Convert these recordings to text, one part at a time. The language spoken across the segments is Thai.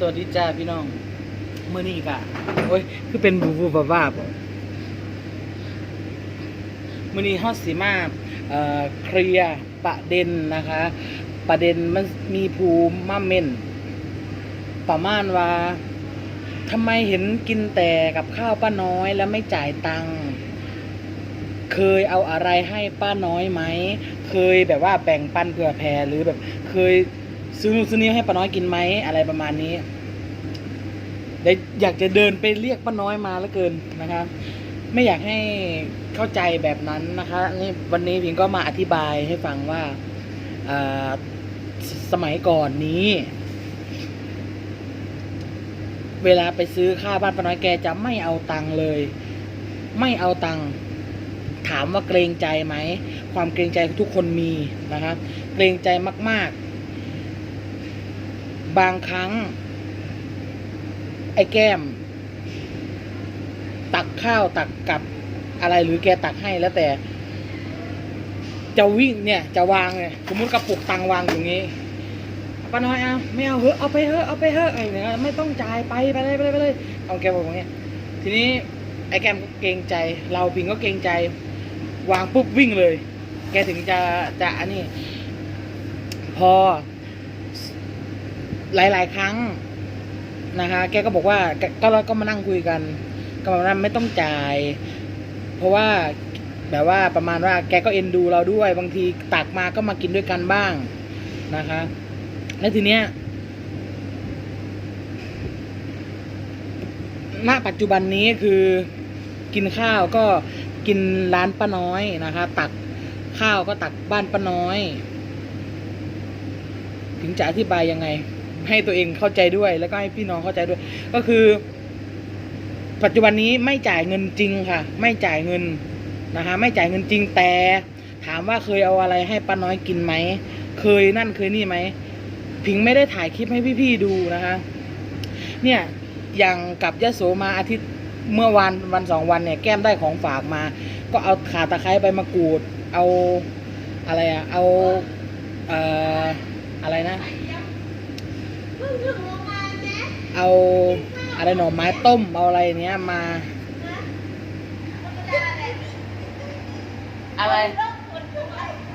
สวัสดีจ้าพี่น้องเมื่อนี้กะโอ้ยคือเป็นบูบูบาบ้าบ่มื่อนี้ฮอสีมาเอ่อเคลียร์ประเด็นนะคะ ประเด็นมันมีภูมิมาเมนประมาณว่าทำไมเห็นกินแต่กับข้าวป้าน้อยแล้วไม่จ่ายตังค์เคยเอาอะไรให้ป้าน้อยไหม เคยแบบว่าแบ่งปันเผื่อแผ่หรือแบบเคย ซื้อนู่นซื้อนี้ให้ป้าน้อยกินไหมอะไรประมาณนี้เดี๋ยวอยากจะเดินไปเรียกป้าน้อยมาแล้วเกินนะครับ ไม่อยากให้เข้าใจแบบนั้นนะคะนี่วันนี้พิงก็มาอธิบายให้ฟังว่าสสมัยก่อนนี้ เวลาไปซื้อข้าวบ้านป้าน้อยแกจะไม่เอาตังค์เลย ไม่เอาตังค์ถามว่าเกรงใจไหม ความเกรงใจทุกคนมีนะครับ เกรงใจมาก ๆ บางครั้ง ไอ้แก้ม ตักข้าวตักกับอะไรหรือแกตักให้แล้วแต่ จะวิ่งเนี่ยจะวางเนี่ยสมมติกระปุกตังวางอย่างนี้ป้าน้อยเอาไม่เอาเถอะเอาไปเถอะเอาไปเถอะอะไรอเงี้ยไม่ต้องจ่ายไปไปเลยไปเลยไปเลยเอาแกบอกอย่างเงี้ยทีนี้ไอ้แกมก็เกรงใจ เราพิงก็เกรงใจ วางปุ๊บวิ่งเลย แกถึงจะจะอันนี้ พอ หลาย ๆ ครั้งนะคะ แกก็บอกว่ากก็เราก็มานั่งคุยกัน ก็บอกว่าไม่ต้องจ่าย เพราะว่าแบบว่าประมาณว่าแกก็เอ็นดูเราด้วย บางทีตักมาก็มากินด้วยกันบ้างนะคะ แล้วทีเนี้ยณปัจจุบันนี้คือกินข้าวก็กินร้านป้าน้อยนะคะ ตักข้าวก็ตักบ้านป้าน้อย ถึงจะอธิบายยังไง ให้ตัวเองเข้าใจด้วย แล้วก็ให้พี่น้องเข้าใจด้วย ก็คือ ปัจจุบันนี้ไม่จ่ายเงินจริงค่ะ ไม่จ่ายเงินนะคะไม่จ่ายเงินจริงแต่ ถามว่าเคยเอาอะไรให้ป้าน้อยกินไหมเคยนั่นเคยนี่ไหมพิงไม่ได้ถ่ายคลิปให้พี่ๆดูนะคะ เนี่ยอย่างกับยะโสมาอาทิตย์เมื่อวันวันสองวันเนี่ย แก้มได้ของฝากมา ก็เอาขาตะไคร้ใบมะกรูด เอาอะไรอะเอาเอ่ออะไรนะ เอาอะไรหน่อไม้ต้มเอาอะไรเนี้ยมา อะไร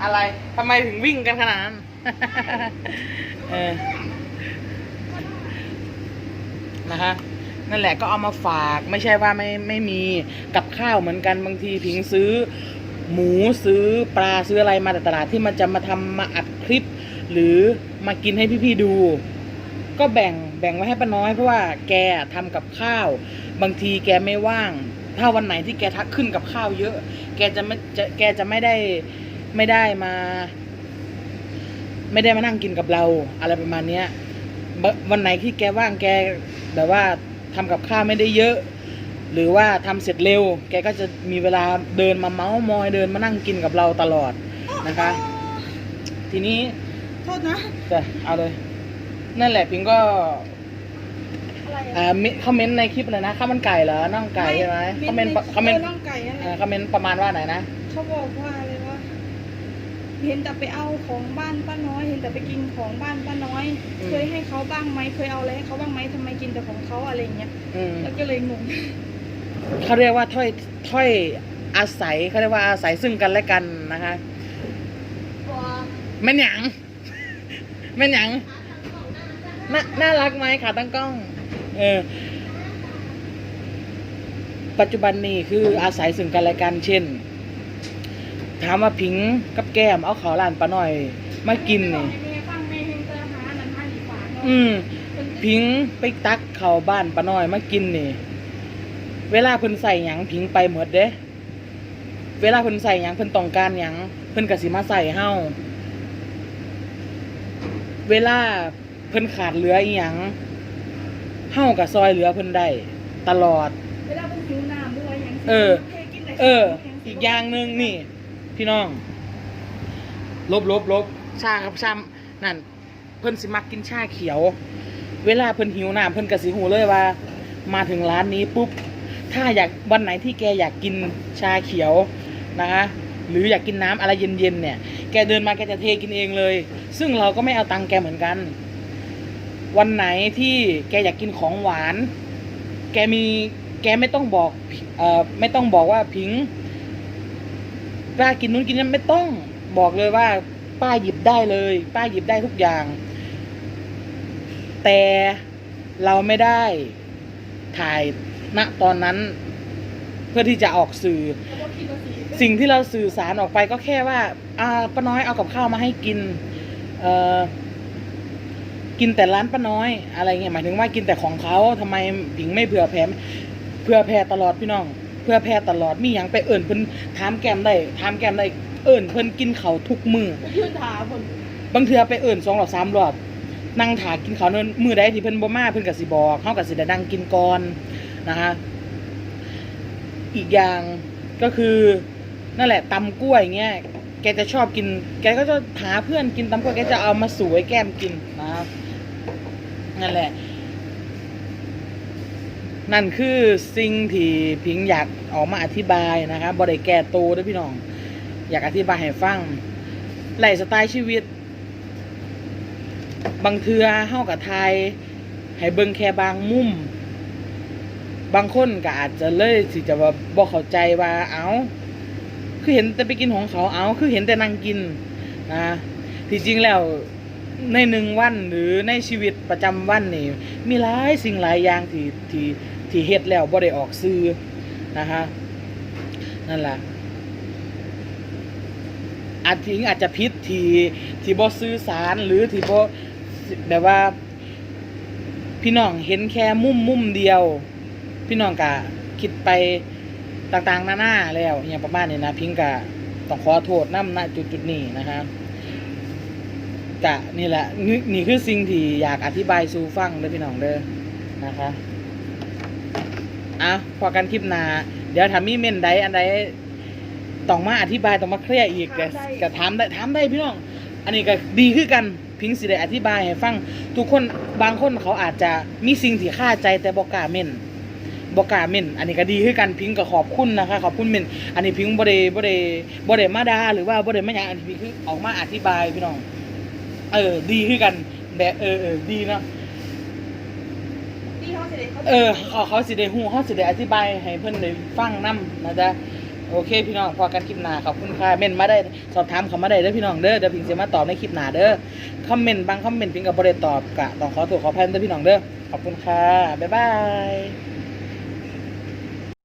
อะไรทำไมถึงวิ่งกันขนาดนั้นเออนะคะนั่นแหละก็เอามาฝากไม่ใช่ว่าไม่ไม่มีกับข้าวเหมือนกันบางทีพิงซื้อ หมูซื้อปลาซื้ออะไรมาแต่ตลาดที่มันจะมาทำมาอัดคลิป หรือมากินให้พี่ๆดู ก็แบ่งแบ่งไว้ให้ป้าน้อยเพราะว่าแกทำกับข้าว บางทีแกไม่ว่าง ถ้าวันไหนที่แกทักขึ้นกับข้าวเยอะ แกจะไม่จะแกจะไม่ได้ไม่ได้มา ไม่ได้มานั่งกินกับเรา อะไรประมาณเนี้ยบวันไหนที่แกว่างแกแบบว่าทำกับข้าวไม่ได้เยอะ หรือว่าทำเสร็จเร็ว แกก็จะมีเวลาเดินมาเมาส์มอยเดินมานั่งกินกับเราตลอดนะคะ ทีนี้ โทษนะจะเอาเลย นั่นแหละพิงก็อะไรอ่ามิคอมเมนต์ในคลิปเลยนะข้าวมันไก่เหรอน่องไก่ใช่ไหมคอมเมนต์คอมเมนต์น่องไก่นั่นแหอ่าละคอมเมนต์ประมาณว่าไหนนะเขาบอกว่าอะไรวะเห็นแต่ไปเอาของบ้านป้าน้อย เห็นแต่ไปกินของบ้านป้าน้อยอืมเคยให้เขาบ้างไหมเคยเอาอะไรให้เขาบ้างไหมทำไมกินแต่ของเขาอะไรอย่างเงี้ยอืมแล้วก็เลยงงเขาเรียกว่าถ้อยถ้อยอาศัยเขาเรียกว่าอาศัยซึ่งกันและกันนะคะแม่นหยัง แม่นหยัง น่าน่ารักไหมขาตั้งกล้อง เออ ปัจจุบันนี้คืออาศัยซึ่งกันและกันเช่น ถามว่าพิงกับแก้มเอาขาวหลานปลาหน่อย มากินนี่แม่ฟังแม่เห็นเจอหาหนังหาหนีฝากเนาะอืมพิงไปตักเข้าวบ้านป้าน้อยมากินนี่ เวลาเพิ่นใส่หยังพิงไปหมดเด้ เวลาเพิ่นใส่หยังเพิ่นต้องการหยังเพิ่นก็สิมาใส่เฮาเวลา เพิ่นขาดเหลืออีหยังเฮาก็ซอยเหลือเพิ่นได้ตลอด เวลาเป็นหิวน้ำด้วยอย่างเออทกินไหนเออ อีกอย่างหนึ่งนี่ พี่น้อง ลบลบลบชาครับชามนั่น เพิ่นสิมักกินชาเขียว เวลาเพิ่นหิวน้ำเพิ่นก็สิหูเลยว่า มาถึงร้านนี้ปุ๊บ ถ้าอยากวันไหนที่แกอยากกินชาเขียวนะคะหรืออยากกินน้ำอะไรเย็นๆเนี่ย แกเดินมาแกจะเทกินเองเลย ซึ่งเราก็ไม่เอาตังค์แกเหมือนกัน วันไหนที่แกอยากกินของหวาน แกมีแกไม่ต้องบอกเอ่อไม่ต้องบอกว่าพิงป้ากินนู้นกินนั้นไม่ต้องบอกเลยว่า ป้าหยิบได้เลย ป้าหยิบได้ทุกอย่าง แต่เราไม่ได้ถ่ายณตอนนั้น เพื่อที่จะออกสื่อสีสิ่งที่เราสื่อสารออกไปก็แค่ว่า อ่าป้าน้อยเอากับข้าวมาให้กิน เอ่อ กินแต่ร้านป้าน้อย อะไรเงี้ยหมายถึงว่ากินแต่ของเขาทำไมผิงไม่เผื่อแผ่เผื่อแผ่ตลอดพี่น้อง เผื่อแผ่ตลอดมีหยังไปเอิ่นเพิ่นถามแก้มได้ถามแก้มได้เอิ่นเพิ่นกินเขาทุกมือยืนถาคนบางเทื่อไปเอิ่นสองหรอสามรอบนั่งถากินเขาเนินมือใดที่เพิ่นบ่มาเพิ่นก็สิบอกเฮาก็สิได้นั่งกินก่อนนะฮะอีกอย่างก็คือนั่นแหละตำกล้วยเงี้ยแกจะชอบกิน แกก็จะหาเพื่อนกินตำกล้วยแกจะเอามาสวยแก้มกินนะครับ นั่นแหละ นั่นคือสิ่งที่พิงอยากออกมาอธิบายนะครับบ่ได้แก้ตัวเด้วยพี่น้อง อยากอธิบายให้ฟังไลฟ์สไตล์ชีวิต บางเทือเฮากับไทย ให้เบิ่งแค่บางมุม บางคนก็อาจจะเลยสิจะว่าบ่เข้าใจว่าเอาคือเห็นแต่ไปกินของเขาเอาคือเห็นแต่นั่งกินนะที่จริงแล้ว ในหนึ่งวันหรือในชีวิตประจำวันนี่มีหลายสิ่งหลายอย่างที่ที่ที่เฮ็ดแล้วบ่ได้ออกสื่อนะคะนั่นแหละอาจทิงอาจจะพิษที่ที่บ่สื่อสารหรือที่บ่แบบว่า พี่น้องเห็นแค่มุมมุมเดียว พี่น้องกะคิดไปต่างๆหน้านาแล้วอย่างประมาณนี้นะพิงกะต้องขอโทษน้ำณจุดจุดๆนี้นะคะ กะนี่แหละนี่นี่คือสิ่งที่อยากอธิบายสู่ฟังเด้อพี่น้องเด้อนะคะอะพอกันคลิปหน้าเดี๋ยวถ้ามีเม่นใดอันใดต้องมาอธิบายต้องมาเคลียร์อีกแต่ก็ถามได้ถามได้พี่น้อง อันนี้ก็ดีคือกันพิงสิได้อธิบายให้ฟัง ทุกคนบางคนเขาอาจจะมีสิ่งที่คาใจแต่บอกกล้าเม่นบอกกล้าเม่นอันนี้ก็ดีคือกันพิงก็ขอบคุณนะคะขอบคุณเม่นอันนี้พิงบ่ได้บ่ได้บ่ได้มาด่าหรือว่าบ่ได้มาหยังอันนี้พิงคือออกมาอธิบายพี่น้อง เออ ดีคือกันแบบเออเออดีเนาะที่เขาเสด็จเขาเออเขาเขาสิได้ฮู้เขาสิได้อธิบายให้เพิ่นได้ฟังนํนะจ๊ะโอเค พี่น้องพอกันคลิปหน้าขอบคุณค่ะเม่นมาได้สอบถามเขามาได้เด้อพี่น้องเด้อเดี๋ยวพิงสิมาตอบในคลิปหน้าเด้อคอมเมนต์บางคอมเมนต์พิงก็บ่ได้ตอบกะต้องขอโทษขออภัยเด้อพี่น้องเด้อขอบคุณค่ะบ๊ายบาย